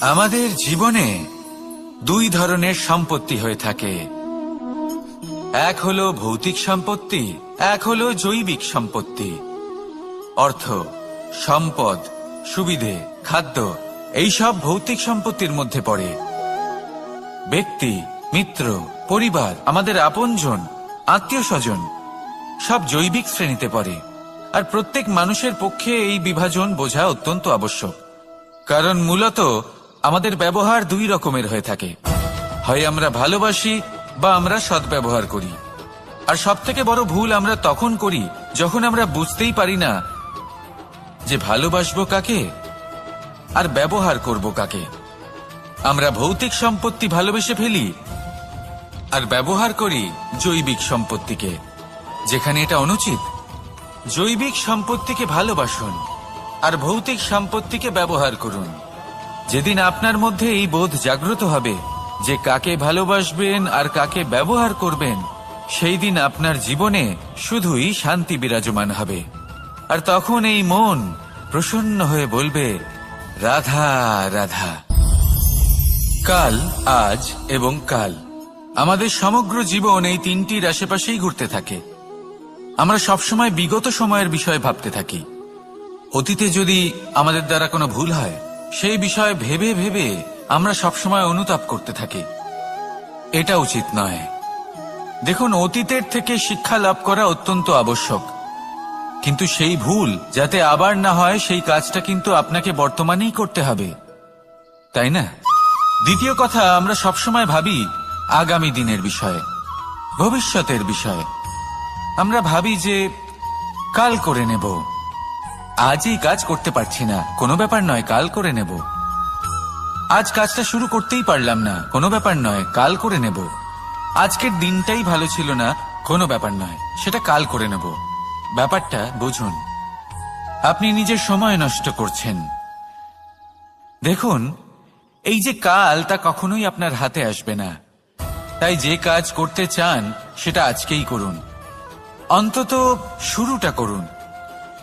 আমাদের জীবনে দুই ধরনের সম্পত্তি হয়ে থাকে। এক হলো ভৌতিক সম্পত্তি, এক হলো জৈবিক সম্পত্তি। অর্থ, সম্পদ, সুবিধে, খাদ্য, এইসব ভৌতিক সম্পত্তির মধ্যে পড়ে। ব্যক্তি, মিত্র, পরিবার, আমাদের আপনজন আত্মীয় স্বজন সব জৈবিক শ্রেণীতে পড়ে। আর প্রত্যেক মানুষের পক্ষে এই বিভাজন বোঝা অত্যন্ত আবশ্যক। কারণ মূলত আমাদের ব্যবহার দুই রকমের হয়ে থাকে। হয় আমরা ভালোবাসি বা আমরা সদ্ব্যবহার করি। আর সব থেকে বড় ভুল আমরা তখন করি যখন আমরা বুঝতেই পারি না যে ভালোবাসবো কাকে আর ব্যবহার করব কাকে। আমরা ভৌতিক সম্পত্তি ভালোবেসে ফেলি আর ব্যবহার করি জৈবিক সম্পত্তিকে, যেখানে এটা অনুচিত। জৈবিক সম্পত্তিকে ভালোবাসুন আর ভৌতিক সম্পত্তিকে ব্যবহার করুন। যেদিন আপনার মধ্যে এই বোধ জাগ্রত হবে যে কাকে ভালোবাসবেন আর কাকে ব্যবহার করবেন, সেই দিন আপনার জীবনে শুধুই শান্তি বিরাজমান হবে। আর তখন এই মন প্রসন্ন হয়ে বলবে, রাধা রাধা। কাল, আজ এবং কাল। আমাদের সমগ্র জীবন এই তিনটির আশেপাশেই ঘুরতে থাকে। আমরা সবসময় বিগত সময়ের বিষয়ে ভাবতে থাকি। অতীতে যদি আমাদের দ্বারা কোনো ভুল হয় সেই বিষয়ে ভেবে ভেবে আমরা সবসময় অনুতাপ করতে থাকি। এটা উচিত নয়। দেখুন, অতীতের থেকে শিক্ষা লাভ করা অত্যন্ত আবশ্যক। কিন্তু সেই ভুল, যাতে আবার না হয়, সেই কাজটা কিন্তু আপনাকে বর্তমানেই করতে হবে। তাই না? দ্বিতীয় কথা, আমরা সবসময় ভাবি আগামী দিনের বিষয়ে, ভবিষ্যতের বিষয়ে। আমরা ভাবি যে কাল করে নেব। আজ এই কাজ করতে পারছি না। কোনো ব্যাপার নয়, কাল করে নেব। আজ কাজটা শুরু করতেই পারলাম না। কোনো ব্যাপার নয়, কাল করে নেব। আজকের দিনটাই ভালো ছিল না, কোনো ব্যাপার নয়, সেটা কাল করে নেব। ব্যাপারটা বুঝুন। আপনি নিজের সময় নষ্ট করছেন। দেখুন, এই যে কাল, তা কখনোই আপনার হাতে আসবে না। তাই যে কাজ করতে চান, সেটা আজকেই করুন। অন্তত শুরুটা করুন।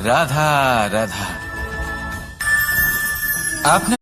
রাধা রাধা আপনার